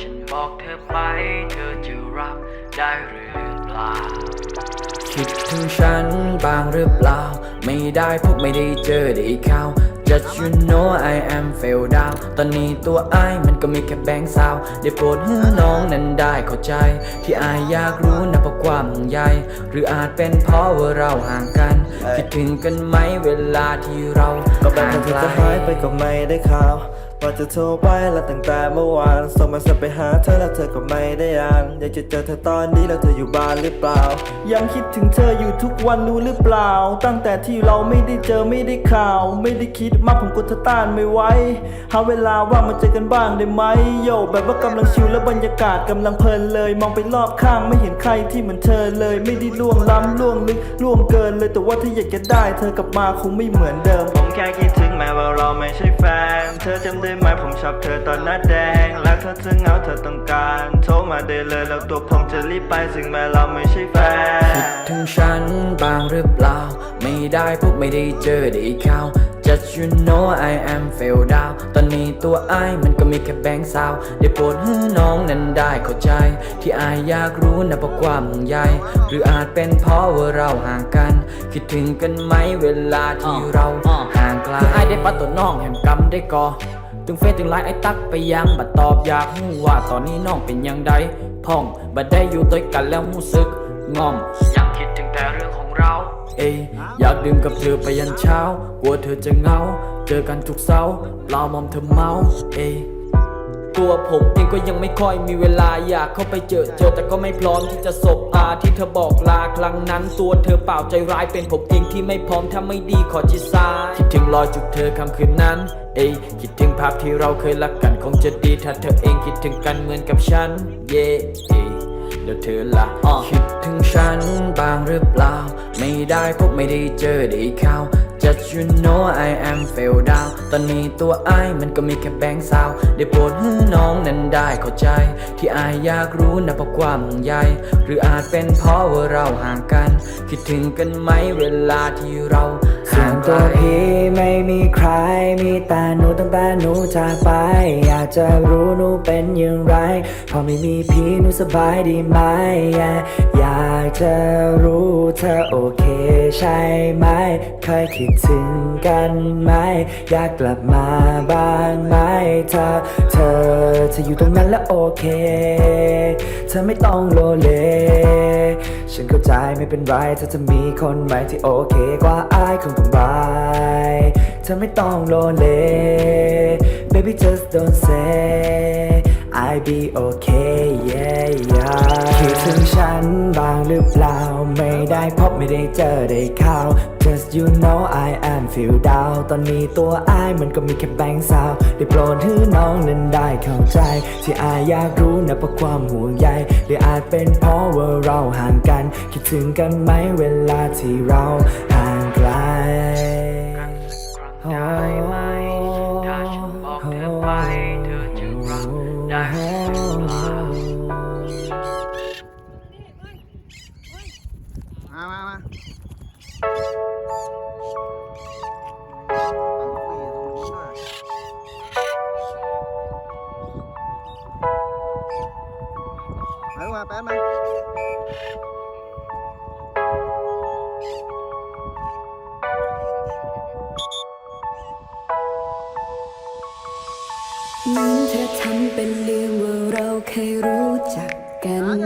ฉันบอกเธอไป เธอจะรับได้หรือเปล่า คิดถึงฉันบ้างหรือเปล่า ไม่ได้พบไม่ได้เจอได้ข่าว Just you know I am fell down ตอนนี้ตัวไอ้ายมันก็มีแค่แบงค์ซาวได้โปรดให้น้องนั้นได้เข้าใจ ที่อายอยากรู้นะเพราะความห่วงใยหรืออาจเป็นเพราะว่าเราห่างกัน คิดถึงกันไหมเวลาที่เราก็เป็นห่างคนไกที่ลจะหายไปก็ไม่ได้ข่าว ว่าจะโทรไปแล้วตั้งแต่เมื่อวานส่งมาสัไปหาเธอแล้วเธอก็ไม่ได้อ่านอยากจะเจอเธอตอนนี้แล้วเธออยู่บ้านหรือเปล่า ยังคิดถึงเธออยู่ทุกวันรู้หรือเปล่า ตั้งแต่ที่เราไม่ได้เจอไม่ได้ข่าว ไม่ได้คิดมากผมกดเธอต้านไม่ไหวหาเวลาว่างมาเจอกันบ้างได้ไหมโยแบบว่ากำลังชิลและบรรยากาศกำลังเพลินเลย มองไปรอบข้างไม่เห็นใครที่เหมือนเธอเลย ไม่ได้ล่วงล้ำล่วงลึกล่วงเกินเลยแต่ว่าถ้าอยากจะได้ เธอกลับมาคงไม่เหมือนเดิม ใช่แฟน เธอจำได้ไหมผมชอบเธอตอนหน้าแดง และถ้วเธอเหงาเธอต้องการ โทรมาได้เลยแล้วตัวผมจะรีบไปซึ่งแม้เราไม่ใช่แฟน คิดถึงฉันบ้างหรือเปล่า ไม่ได้พบไม่ได้เจอได้ข่าว Just you know I am fell down ตอนนี้ตัวไอ้ายมันก็มีแค่แบงค์ซาวได้โปรดให้น้องนั้นได้เข้าใจ ที่อายอยากรู้นะเพราะความห่วงใยหรืออาจเป็นเพราะว่าเราห่างกัน คิดถึงกันไหมเวลาที่เราห่างไกลคือไอ้ได้ปัดตัวน้องแห่งกำได้ก่อถึงเฟซถึงไลน์ไอ้ตักไปยังบัดตอบอยากรู้ว่าตอนนี้น้องเป็นยังไงพ่องบัดได้อยู่ด้วยกันแล้วรู้สึกงอมยังคิดถึงแต่เรื่องของ เราเอยอยากดื่มกับเธอไปยันเช้า กลัวเธอจะเหงา เจอกันทุกเสาร์เปล่ามอมเธอเมาเอยตัวผมเองก็ยังไม่ค่อยมีเวลาอยากเข้าไปเจอเจอแต่ก็ไม่พร้อมที่จะสบตาที่เธอบอกลาครั้งนั้นตัวเธอเปล่าใจร้ายเป็นผมเองที่ไม่พร้อมถ้าไม่ดีขอจิตสายคิดถึงรอยจุกเธอคำคืนนั้น เอยคิดถึงภาพที่เราเคยรักกันคงจะดีถ้าเธอเองคิดถึงกันเหมือนกับฉัน เย่เอยแล้วเธอละอะคิดถึงฉันบ้างหรือเปล่า ไม่ได้พบไม่ได้เจอได้ข่าว Just you know I am fell down ตอนนี้ตัวไอ้มันก็มีแค่แบงค์ซาว ได้โปรดให้น้องนั้นได้เข้าใจ ที่อายอยากรู้นะเพราะความห่วงใยหรืออาจเป็นเพราะว่าเราห่างกัน คิดถึงกันไหมเวลาที่เราส่ห่าวนงตัวพี่ไม่มีใคร มีแต่หนูตั้งแต่หนูจากไป อยากจะรู้หนูเป็นอย่างไร พอไม่มีพี่หนูสบายดีไหม อยากจะรู้ เธอโอเคใช่ไหม เคยคิดถึงกันไหม อยากกลับมาบ้างไหมเธอเธอจะอยู่ตรงนั้นแล้วโอเค เธอไม่ต้องโลเล ฉันเข้าใจไม่เป็นไรถ้าจะมีคนใหม่ที่โอเคกว่าอายคงต้องบายเธอไม่ต้องโลเล baby just don't say I be okay yeah yeah คิดถึงฉันบ้างหรือเปล่า ไม่ได้พบไม่ได้เจอได้ข่าว just you know I am feel down ตอนนี้ตัวอมันก็มีแค่แบงค์ซาว ได้โปรดให้น้องนั้นได้เข้าใจ ที่ออยากรู้นะเพราะความห่วงใยหรืออาจเป็นเพราะว่าเราห่างกัน คิดถึงกันไหมเวลาที่เราห่าง เอามาแป๊บมาเหมือนเธอทำเป็นลืมว่าเราเคยรู้จักกัน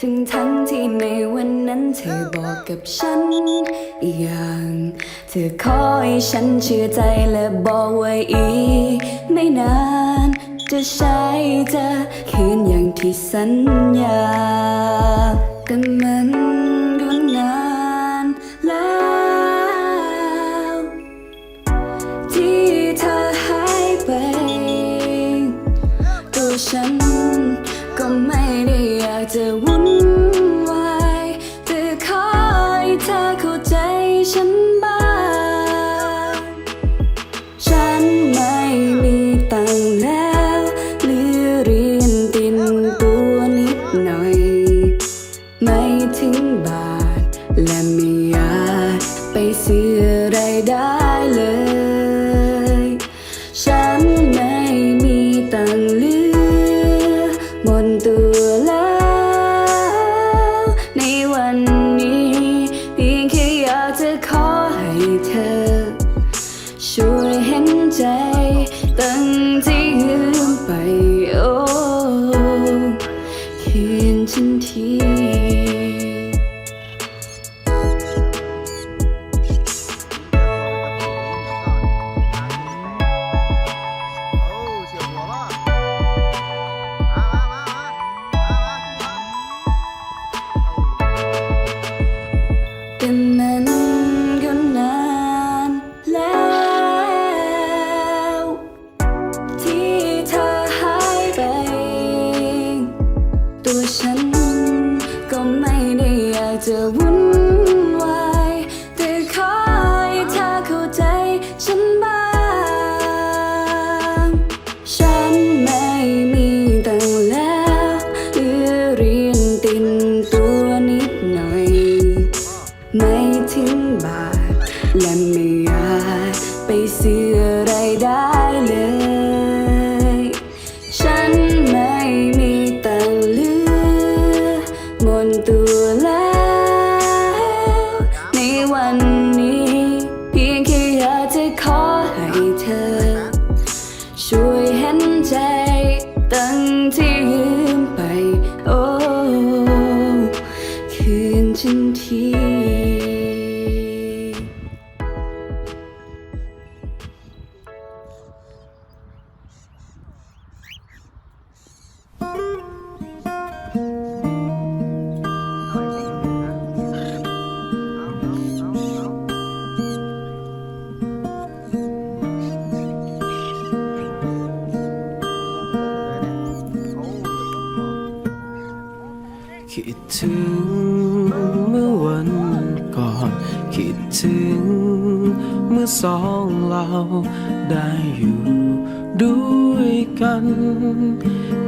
ถึงทั้งที่ในวันนั้นเธอบอกกับฉันอีกอย่าง เธอขอให้ฉันเชื่อใจและบอกไว้อีก ไม่นาน จะใช้จะคืนอย่างที่สัญญาแต่มัน เลย ฉันไม่มีตังเหลือหมดตัวแล้ว ในวันนี้ เพียงแค่อยากจะขอให้เธอ ช่วยเห็นใจ ตั้งที่ คิดถึงเมื่อวันก่อน คิดถึงเมื่อสองเราได้อยู่ด้วยกัน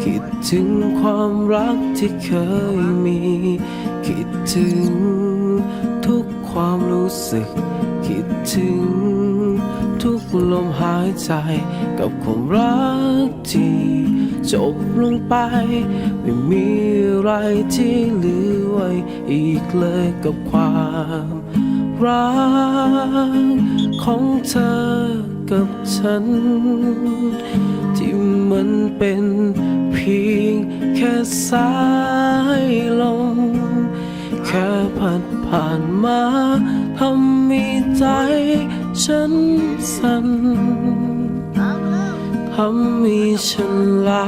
คิดถึงความรักที่เคยมี คิดถึงทุกความรู้สึก คิดถึงทุกลมหายใจกับความรักที่ จบลงไป ไม่มีอะไรที่เหลือไว้อีกเลยกับความรักของเธอกับฉัน ที่มันเป็นเพียงแค่สายลมแค่พัดผ่านมาทำให้ใจฉันสั่น ทำให้ฉันลา